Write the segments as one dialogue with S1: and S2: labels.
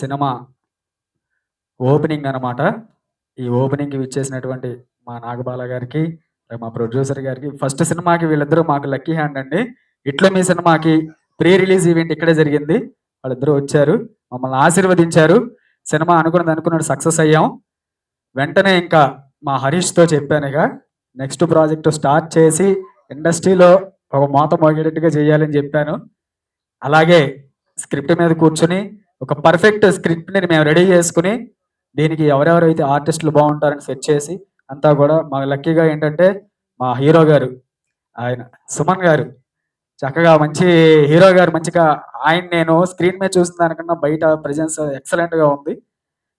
S1: Cinema opening అనమాట ఈ ఓపెనింగ్కి ఇచ్చేసినటువంటి మా నాగబాల గారికి మా ప్రొడ్యూసర్ గారికి ఫస్ట్ సినిమాకి వీళ్ళిద్దరూ మాకు లక్కీ హ్యాండ్ అండి. ఇట్లా మీ సినిమాకి ప్రీ రిలీజ్ ఈవెంట్ ఇక్కడే జరిగింది. వాళ్ళిద్దరూ వచ్చారు మమ్మల్ని ఆశీర్వదించారు. సినిమా అనుకున్నది అనుకున్నట్టు సక్సెస్ అయ్యాం. వెంటనే ఇంకా మా హరీష్తో చెప్పానుగా నెక్స్ట్ ప్రాజెక్ట్ స్టార్ట్ చేసి ఇండస్ట్రీలో ఒక మోత మోగేటట్టుగా చేయాలని చెప్పాను. అలాగే స్క్రిప్ట్ మీద కూర్చుని ఒక పర్ఫెక్ట్ స్క్రిప్ట్ని మేము రెడీ చేసుకుని దీనికి ఎవరెవరైతే ఆర్టిస్టులు బాగుంటారని సెట్ చేసి అంతా కూడా మా లక్కీగా ఏంటంటే మా హీరో గారు ఆయన సుమన్ గారు. చక్కగా మంచి హీరో గారు మంచిగా ఆయన నేను స్క్రీన్ మీద చూసిన దానికన్నా బయట ప్రజెన్స్ ఎక్సలెంట్గా ఉంది.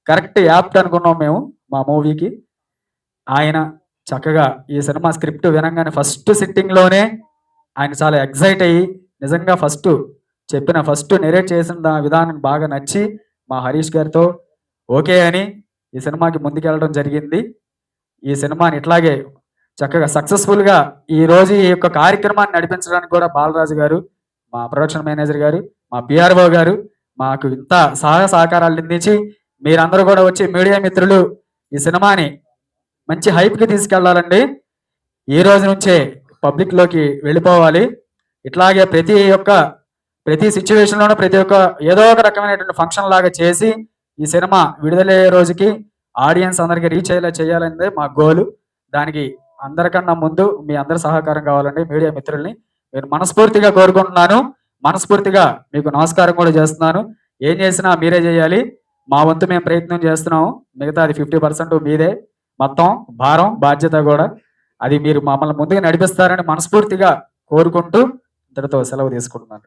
S1: కరెక్ట్ యాప్ట్ అనుకున్నాం మేము మా మూవీకి ఆయన చక్కగా ఈ సినిమా స్క్రిప్ట్ వినంగానే ఫస్ట్ సిట్టింగ్లోనే ఆయన చాలా ఎగ్జైట్ అయ్యి నిజంగా ఫస్ట్ చెప్పిన ఫస్ట్ నెరేట్ చేసిన దా- విధానం బాగా నచ్చి మా హరీష్ గారితో ఓకే అని ఈ సినిమాకి ముందుకెళ్ళడం జరిగింది. ఈ సినిమాని ఇట్లాగే చక్కగా సక్సెస్ఫుల్గా ఈ రోజు ఈ యొక్క కార్యక్రమాన్ని నడిపించడానికి కూడా బాలరాజు గారు మా ప్రొడక్షన్ మేనేజర్ గారు మా పిఆర్ఓ గారు మాకు ఇంత సహాయ సహకారాలు అందించి మీరందరూ కూడా వచ్చి మీడియా మిత్రులు ఈ సినిమాని మంచి హైప్కి తీసుకెళ్ళాలండి. ఈ రోజు నుంచే పబ్లిక్లోకి వెళ్ళిపోవాలి. ఇట్లాగే ప్రతి ఒక్క ప్రతి సిచ్యువేషన్లోనూ ప్రతి ఒక్క ఏదో ఒక రకమైనటువంటి ఫంక్షన్ లాగా చేసి ఈ సినిమా విడుదలయ్యే రోజుకి ఆడియన్స్ అందరికీ రీచ్ అయ్యేలా చేయాలనేదే మా గోలు దానికి అందరికన్నా ముందు మీ అందరి సహకారం కావాలండి మీడియా మిత్రుల్ని. నేను మనస్ఫూర్తిగా కోరుకుంటున్నాను. మనస్ఫూర్తిగా మీకు నమస్కారం కూడా చేస్తున్నాను. ఏం చేసినా మీరే చేయాలి. మా వంతు మేము ప్రయత్నం చేస్తున్నాము. మిగతా అది ఫిఫ్టీ పర్సెంట్ మీదే. మొత్తం భారం బాధ్యత కూడా. అది మీరు మమ్మల్ని ముందుగా నడిపిస్తారని మనస్ఫూర్తిగా కోరుకుంటూ ఇంతటితో సెలవు తీసుకుంటున్నాను.